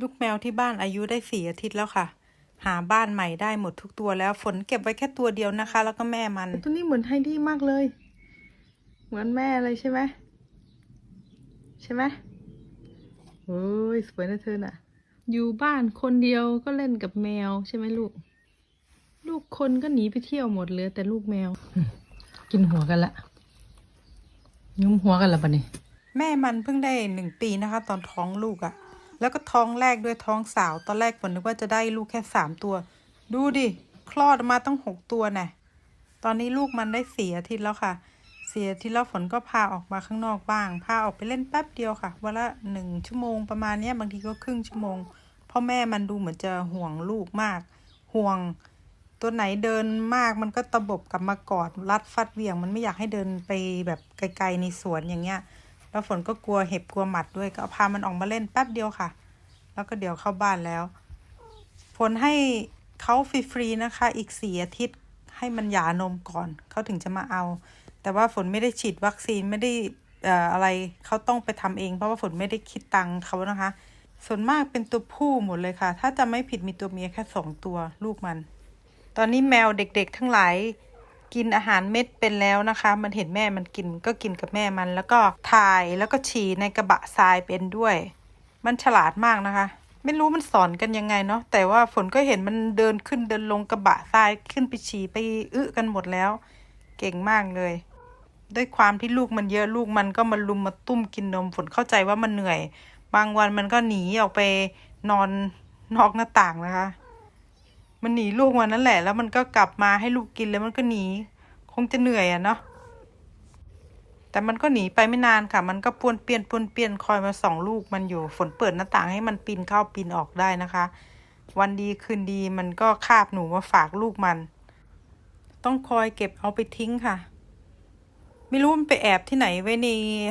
ลูกแมวที่บ้านอายุได้สี่อาทิตย์แล้วค่ะ หาบ้านใหม่ได้หมดทุกตัวแล้ว ฝนเก็บไว้แค่ตัวเดียวนะคะ แล้วก็แม่มัน ตัวนี้เหมือนไฮดี้มากเลย เหมือนแม่เลยใช่ไหมใช่ไหมโอ้ยสวยนะเธอน่ะ อยู่บ้านคนเดียวก็เล่นกับแมวใช่ไหมลูก ลูกคนก็หนีไปเที่ยวหมดเหลือแต่ลูกแมว กินหัวกันละยุ้มหัวกันละปะนี่แม่มันเพิ่งได้หนึ่งปีนะคะ ตอนท้องลูกอะ่ะ แล้วก็ท้องแรกด้วยท้องสาว ตอนแรกฝนนึกว่าจะได้ลูกแค่สามตัว ดูดิ คลอดมาตั้งหกตัวแน่ตอนนี้ลูกมันได้สี่อาทิตย์แล้วค่ะ เสี่อาทิตแล้วฝนก็พาออกมาข้างนอกบ้าง พาออกไปเล่นแป๊บเดียวค่ะวันละหนึ่งชั่วโมงประมาณเนี้ยบางทีก็ครึ่งชั่วโมงพราะแม่มันดูเหมือนจะห่วงลูกมาก ห่วง ตัวไหนเดินมากมันก็ตะบบกลับมากอดรัดฟัดเวี่ยง มันไม่อยากให้เดินไปแบบไกลๆในสวนอย่างเงี้ย แล้วฝนก็กลัวเห็บกลัวหมัดด้วยก็พามันออกมาเล่นแป๊บเดียวค่ะ แล้วก็เดี๋ยวเข้าบ้านแล้วฝนให้เขาฟรีๆนะคะ อีกสี่อาทิตย์ให้มันหย่านมก่อนเขาถึงจะมาเอา แต่ว่าฝนไม่ได้ฉีดวัคซีนไม่ได้อะไรเขาต้องไปทำเอง เพราะว่าฝนไม่ได้คิดตังค์เขานะคะ ส่วนมากเป็นตัวผู้หมดเลยค่ะ ถ้าจะไม่ผิดมีตัวเมียแค่สองตัวลูกมัน ตอนนี้แมวเด็กๆ ทั้งหลาย กินอาหารเม็ดเป็นแล้วนะคะ มันเห็นแม่มันกินก็กินกับแม่มัน แล้วก็ถ่ายแล้วก็ฉี่ในกระบะทรายเป็นด้วย มันฉลาดมากนะคะ ไม่รู้มันสอนกันยังไงเนาะแต่ว่าฝนก็เห็นมันเดินขึ้นเดินลงกระบะทรายขึ้นไปฉี่ไปอึกันหมดแล้ว เก่งมากเลย ด้วยความที่ลูกมันเยอะลูกมันก็มาลุมมาตุ้มกินนมฝนเข้าใจว่ามันเหนื่อย บางวันมันก็หนีออกไปนอนนอกหน้าต่างนะคะ มันหนีลูกมันนั่นแหละ แล้วมันก็กลับมาให้ลูกกินแล้วมันก็หนี คงจะเหนื่อยอะเนาะแต่มันก็หนีไปไม่นานค่ะ มันก็ป้วนเปี้ยนป้วนเปี้ยนคอยมาส่องลูกมันอยู่ ฝนเปิดหน้าต่างให้มันปีนเข้าปีนออกได้นะคะ วันดีคืนดีมันก็คาบหนูมาฝากลูกมัน ต้องคอยเก็บเอาไปทิ้งค่ะ ไม่รู้มันไปแอบที่ไหนไว้ใน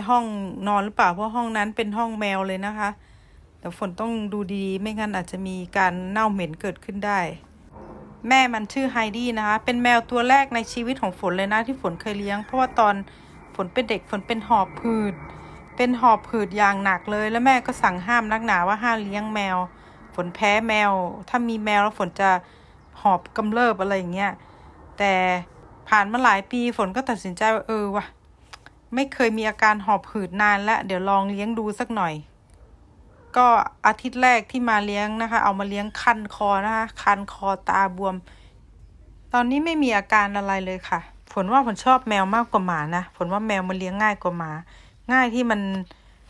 ห้องนอนหรือเปล่า เพราะห้องนั้นเป็นห้องแมวเลยนะคะ แต่ฝนต้องดูดีๆไม่งั้นอาจจะมีการเน่าเหม็นเกิดขึ้นได้ แม่มันชื่อไฮดี้นะคะ เป็นแมวตัวแรกในชีวิตของฝนเลยนะที่ฝนเคยเลี้ยง เพราะว่าตอนฝนเป็นเด็กฝนเป็นหอบผืด เป็นหอบผืดอย่างหนักเลย แล้วแม่ก็สั่งห้ามนักหนาว่าห้ามเลี้ยงแมว ฝนแพ้แมว ถ้ามีแมวแล้วฝนจะหอบกำเริบอะไรอย่างเงี้ย แต่ผ่านมาหลายปีฝนก็ตัดสินใจว่าเออวะไม่เคยมีอาการหอบหืดนานแล้วเดี๋ยวลองเลี้ยงดูสักหน่อย ก็อาทิตย์แรกที่มาเลี้ยงนะคะ เอามาเลี้ยงคันคอนะคะ คันคอตาบวม ตอนนี้ไม่มีอาการอะไรเลยค่ะฝนว่าฝนชอบแมวมากกว่าหมานะฝนว่าแมวมันเลี้ยงง่ายกว่าหมา ง่ายที่มัน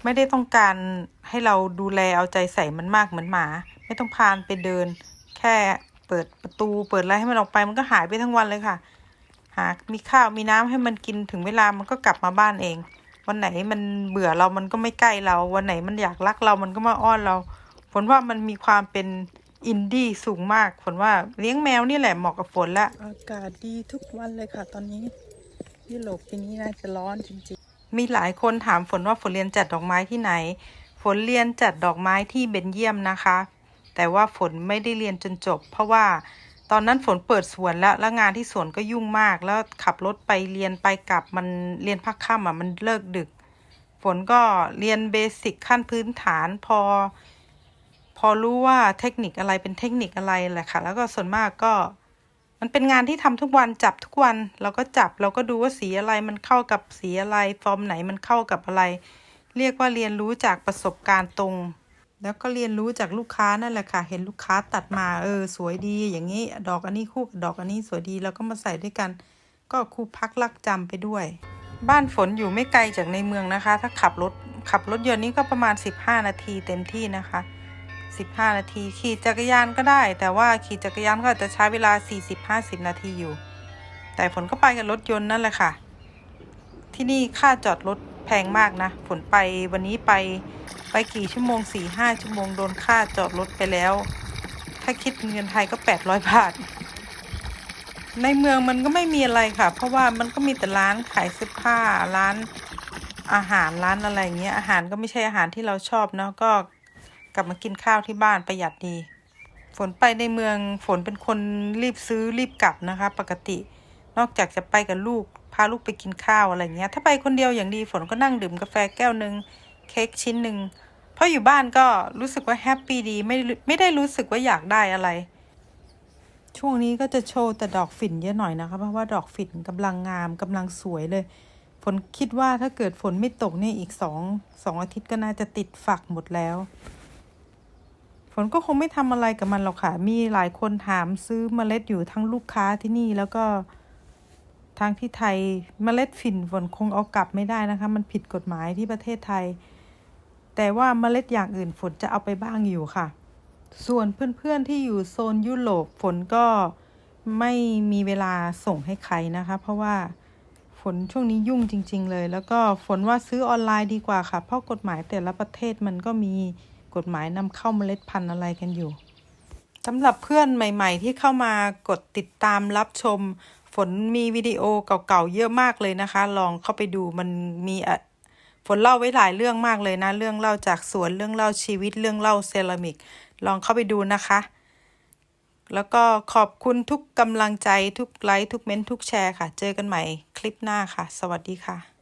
ไม่ได้ต้องการให้เราดูแลเอาใจใส่มันมากเหมือนหมา ไม่ต้องพานไปเดิน แค่เปิดประตูเปิดอะไรให้มันออกไปมันก็หายไปทั้งวันเลยค่ะ หามีข้าวมีน้ำให้มันกินถึงเวลามันก็กลับมาบ้านเอง วันไหนมันเบื่อเรามันก็ไม่ใกล้เรา วันไหนมันอยากรักเรามันก็มาอ้อนเราฝนว่ามันมีความเป็นอินดี้สูงมากฝนว่าเลี้ยงแมวนี่แหละเหมาะกับฝนละ อากาศดีทุกวันเลยค่ะ ตอนนี้ยุโรปปีนี้น่าจะร้อนจริงๆ มีหลายคนถามฝนว่าฝนเรียนจัดดอกไม้ที่ไหน ฝนเรียนจัดดอกไม้ที่เบนเยียมนะคะ แต่ว่าฝนไม่ได้เรียนจนจบ เพราะว่า ตอนนั้นฝนเปิดสวนแล้ว แล้วงานที่สวนก็ยุ่งมาก แล้วขับรถไปเรียนไปกลับมันเรียนพักค่ำอะมันเลิกดึก ฝนก็เรียนเบสิกขั้นพื้นฐานพอ พอรู้ว่าเทคนิคอะไรเป็นเทคนิคอะไรแหละค่ะ แล้วก็ส่วนมากก็ มันเป็นงานที่ทำทุกวันจับทุกวัน เราก็จับเราก็ดูว่าสีอะไรมันเข้ากับสีอะไร ฟอร์มไหนมันเข้ากับอะไร เรียกว่าเรียนรู้จากประสบการณ์ตรง แล้วก็เรียนรู้จากลูกค้านั่นแหละค่ะ เห็นลูกค้าตัดมาเออสวยดีอย่างนี้ ดอกอันนี้คู่ดอกอันนี้สวยดีแล้วก็มาใส่ด้วยกัน ก็ครูพักลักจำไปด้วย บ้านฝนอยู่ไม่ไกลจากในเมืองนะคะ ถ้าขับรถขับรถยนต์นี่ก็ประมาณ 15 นาทีเต็มที่นะคะ 15 นาทีขี่จักรยานก็ได้ แต่ว่าขี่จักรยานก็อาจจะใช้เวลา 40-50 นาทีอยู่ แต่ฝนก็ไปกับรถยนต์นั่นแหละค่ะ ที่นี่ค่าจอดรถ พงมากนะฝนไปวันนี้ไปไปกี่ชั่วโมง4-5ชั่วโมงโดนค่าจอดรถไปแล้ว ถ้าคิดเงินไทยก็800บาท ในเมืองมันก็ไม่มีอะไรค่ะ เพราะว่ามันก็มีแต่ร้านขายเสื้อผ้าร้านอาหารร้านอะไรอย่างเงี้ยอาหารก็ไม่ใช่อาหารที่เราชอบเนาะก็กลับมากินข้าวที่บ้านประหยัดดี ฝนไปในเมืองฝนเป็นคนรีบซื้อรีบกลับนะคะ ปกติ นอกจากจะไปกับลูกาลูกไปกินข้าวอะไรเงี้ย ถ้าไปคนเดียวอย่างดีฝนก็นั่งดื่มกาแฟแก้วหนึ่งเค้กชิ้นหนึ่งเพราะอยู่บ้านก็รู้สึกว่าแฮปปี้ดีไม่ไม่ได้รู้สึกว่าอยากได้อะไร ช่วงนี้ก็จะโชว์แต่ดอกฝิ่นเยอะหน่อยนะคะเพราะว่าดอกฝิ่นกำลังงามกำลังสวยเลย ฝนคิดว่าถ้าเกิดฝนไม่ตกเนี่ยอีกสองสองอาทิตย์ก็น่าจะติดฝักหมดแล้ว ฝนก็คงไม่ทำอะไรกับมันหรอกค่ะมีหลายคนถามซื้อเมล็ดอยู่ทั้งลูกค้าที่นี่แล้วก็ ทางที่ไทยเมล็ดฝิ่นฝนคงเอากลับไม่ได้นะคะ มันผิดกฎหมายที่ประเทศไทย แต่ว่าเมล็ดอย่างอื่นฝนจะเอาไปบ้างอยู่ค่ะ ส่วนเพื่อนๆที่อยู่โซนยุโรปฝนก็ไม่มีเวลาส่งให้ใครนะคะ เพราะว่าฝนช่วงนี้ยุ่งจริง ๆ เลย แล้วก็ฝนว่าซื้อออนไลน์ดีกว่าค่ะ เพราะกฎหมายแต่ละประเทศมันก็มีกฎหมายนำเข้าเมล็ดพันธุ์อะไรกันอยู่สำหรับเพื่อนใหม่ ๆ ที่เข้ามากดติดตามรับชม ฝนมีวิดีโอเก่าๆเยอะมากเลยนะคะ ลองเข้าไปดูมันมีอะฝนเล่าไว้หลายเรื่องมากเลยนะ เรื่องเล่าจากสวนเรื่องเล่าชีวิตเรื่องเล่าเซรามิก ลองเข้าไปดูนะคะ แล้วก็ขอบคุณทุกกำลังใจทุกไลค์ทุกเม้นทุกแชร์ค่ะ เจอกันใหม่คลิปหน้าค่ะ สวัสดีค่ะ